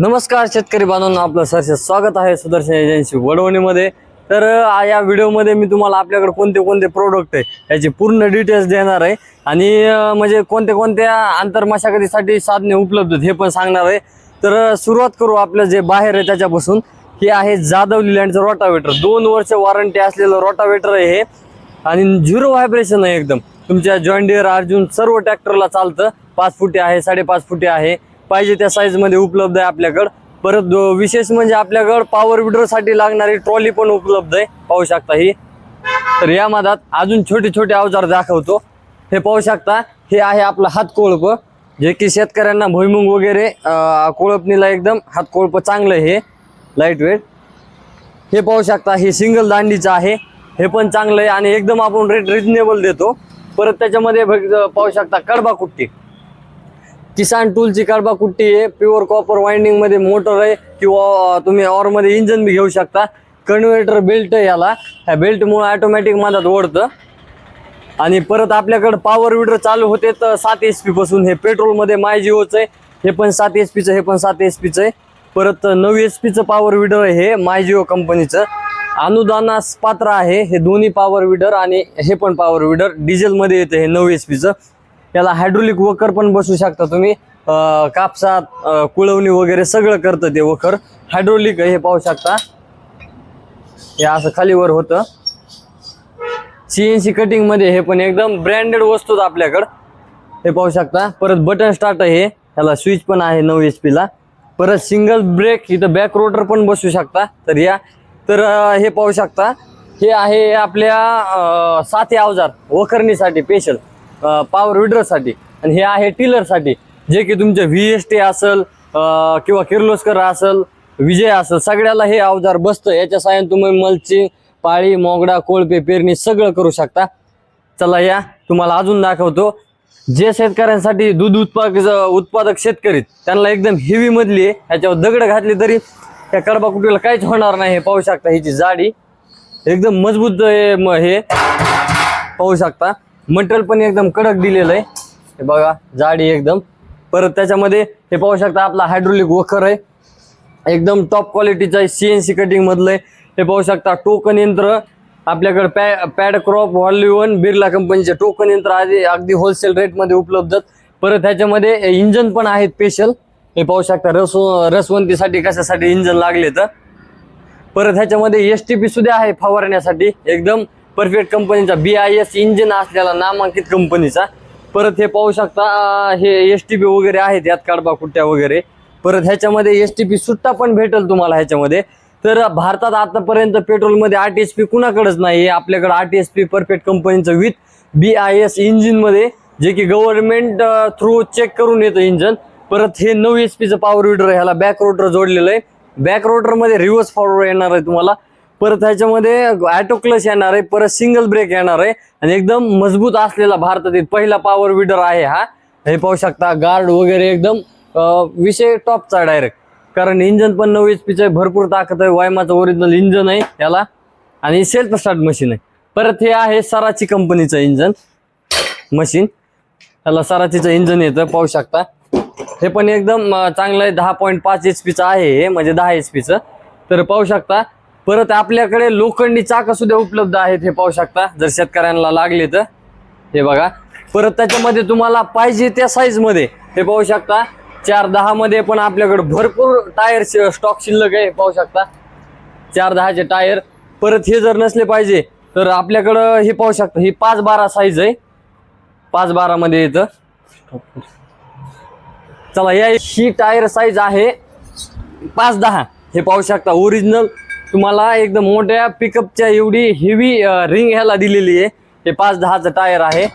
नमस्कार शेतकरी बांधवांना आपलं सरसे स्वागत आहे सुदर्शन एजन्सी वडवणीमध्ये. तर या व्हिडिओमध्ये मी तुम्हाला आपल्याकडे कोणते कोणते प्रोडक्ट आहे याची पूर्ण डिटेल्स देणार आहे. आणि म्हणजे कोणत्या कोणत्या आंतरमशागतीसाठी साधने उपलब्ध आहेत हे पण सांगणार आहे. तर सुरुवात करू आपलं जे बाहेर आहे त्याच्यापासून. हे आहे जाधव लँडचं रोटावेटर दोन वर्ष वॉरंटी असलेलं रोटावेटर आहे हे. आणि झिरो व्हायब्रेशन आहे एकदम. तुमच्या जॉईंडियर अर्जुन सर्व ट्रॅक्टरला चालतं. पाच फुटी आहे साडेपाच फुटी आहे. पाहिजे त्या साईजमध्ये उपलब्ध आहे आपल्याकडं. परत विशेष म्हणजे आपल्याकडं पॉवर विड्रोसाठी लागणारी ट्रॉली पण उपलब्ध आहे. पाहू शकता ही. तर या मधात अजून छोटे छोटे अवजार दाखवतो. हे पाहू शकता हे आहे आपलं हातकोळप जे की शेतकऱ्यांना भुईमुंग वगैरे कोळपणीला एकदम हातकोळप चांगलं आहे. हे लाइट वेट हे पाहू शकता हे सिंगल दांडीचं आहे. हे पण चांगलं आहे आणि एकदम आपण रेट रिजनेबल देतो. परत त्याच्यामध्ये बघ- पाहू शकता कडबा कुट्टी. किसान टूलची कडबा कुट्टी आहे. प्युअर कॉपर वाइंडिंगमध्ये मोटर आहे. किंवा तुम्ही ऑरमध्ये इंजन बी घेऊ शकता. कन्व्हर्टर बेल्ट आहे याला. ह्या बेल्टमुळे ऑटोमॅटिक मधात ओढतं. आणि परत आपल्याकडं पॉवर विडर चालू होते तर सात एच पी पासून हे पेट्रोलमध्ये माय जिओचं आहे. हे पण सात एच पीचं हे पण सात एच पीचं आहे. परत नऊ एच पीचं पॉवर विडर आहे हे माय जिओ कंपनीचं अनुदानास पात्र आहे हे दोन्ही पॉवर विडर आणि हे पण पॉवर विडर. डिझेलमध्ये येतं हे नऊ एच पीचं याला हायड्रोलिक वकर पण बसू शकता तुम्ही. कापसात कुळवणी वगैरे सगळं करतं ते वखर. हायड्रोलिक हे पाहू शकता. हे असं खालीवर होतं. सीएनसी कटिंगमध्ये हे पण एकदम ब्रँडेड वस्तू आपल्याकडं. हे पाहू शकता. परत बटन स्टार्ट आहे. ह्याला स्विच पण आहे नऊ एच ला. परत सिंगल ब्रेक इथं बॅक रोटर पण बसू शकता. तर या. तर हे पाहू शकता. हे आहे आपल्या साथी अवजार. वखरणीसाठी स्पेशल पॉवर विडरसाठी आणि हे आहे टिलरसाठी जे की तुमचे व्ही एस टी असेल किंवा किर्लोस्कर असेल विजय असेल सगळ्याला हे अवजार बसतं याच्या साहाय्याने तुम्ही मलची पाळी मोगडा कोळपे पेरणी सगळं करू शकता. चला या तुम्हाला अजून दाखवतो. जे शेतकऱ्यांसाठी दूध उत्पादक उत्पादक शेतकरी त्यांना एकदम हेवी मधली आहे. ह्याच्यावर दगड घातली तरी त्या कडबा कुटीला काहीच होणार नाही हे पाहू शकता. ह्याची जाडी एकदम मजबूत हे पाहू शकता. मटेरियल पण एकदम कडक दिलेलं आहे. हे बघा जाडी एकदम. परत त्याच्यामध्ये हे पाहू शकता आपला हायड्रोलिक वखर आहे. एकदम टॉप क्वालिटीचं आहे सी एन सी कटिंग मधलं आहे. हे पाहू शकता टोकन यंत्र. आपल्याकडे पॅ पॅड क्रॉप व्हॉल्युवन बिर्ला कंपनीचे टोकन यंत्र आधी अगदी होलसेल रेटमध्ये उपलब्ध आहेत. परत ह्याच्यामध्ये इंजन पण आहेत स्पेशल हे पाहू शकता रस रसवंतीसाठी कशासाठी इंजन लागले तर. परत ह्याच्यामध्ये एस टी पी सुद्धा आहे फवारण्यासाठी. एकदम परफेक्ट कंपनीचा बी आय एस इंजिन असलेला नामांकित कंपनीचा परत हे पाहू शकता हे एस टी पी वगैरे आहेत यात काढबा कुट्ट्या वगैरे. परत ह्याच्यामध्ये एस टी पी सुट्टा पण भेटेल तुम्हाला ह्याच्यामध्ये. तर भारतात आतापर्यंत पेट्रोलमध्ये आर टी एस पी कुणाकडेच नाही आपल्याकडे R T S P perfect कंपनीचं विथ बी आय एस इंजिनमध्ये जे की गव्हर्नमेंट थ्रू चेक करून येतं इंजन परत हे नऊ एच पीचं पॉवर विडर आहे ह्याला बॅक रोटर जोडलेलं आहे. बॅक रोटरमध्ये रिव्हर्स फॉरवर्ड येणार आहे तुम्हाला. परत ह्याच्यामध्ये ॲटो क्लच येणार आहे परत सिंगल ब्रेक येणार आहे आणि एकदम मजबूत असलेला भारतातील पहिला पॉवर विडर आहे हा. हे पाहू शकता गार्ड वगैरे एकदम विषय टॉपचा डायरेक्ट कारण इंजन पण नऊ एच पीचं आहे भरपूर ताकद आहे वायमाचं ओरिजिनल इंजन आहे याला. आणि सेल्फ स्टार्ट मशीन आहे. परत हे आहे सराची कंपनीचं इंजन मशीन त्याला सराचीचं इंजन येतं पाहू शकता. हे पण एकदम चांगलं आहे दहा पॉईंट पाच एच पीचं आहे हे म्हणजे दहा एच पीचं तर पाहू शकता परत आपल्याकडे लोखंडी चाकं सुद्धा उपलब्ध आहेत हे पाहू शकता. जर शेतकऱ्यांना लागले तर. हे बघा. परत त्याच्यामध्ये तुम्हाला पाहिजे त्या साईजमध्ये हे पाहू शकता. चार दहा मध्ये पण आपल्याकडे भरपूर टायर स्टॉक शिल्लक आहे पाहू शकता. चार दहाचे टायर परत हे जर नसले पाहिजे तर आपल्याकडं हे पाहू शकता. ही पाच बारा साईज आहे. पाच बारा मध्ये येतं. चला या ही टायर साईज आहे. पाच दहा. हे पाहू शकता. ओरिजिनल तुम्हाला एकदम मोठ्या पिकअपच्या एवढी हेवी रिंग ह्याला दिलेली आहे. हे पाच दहाचं टायर आहे.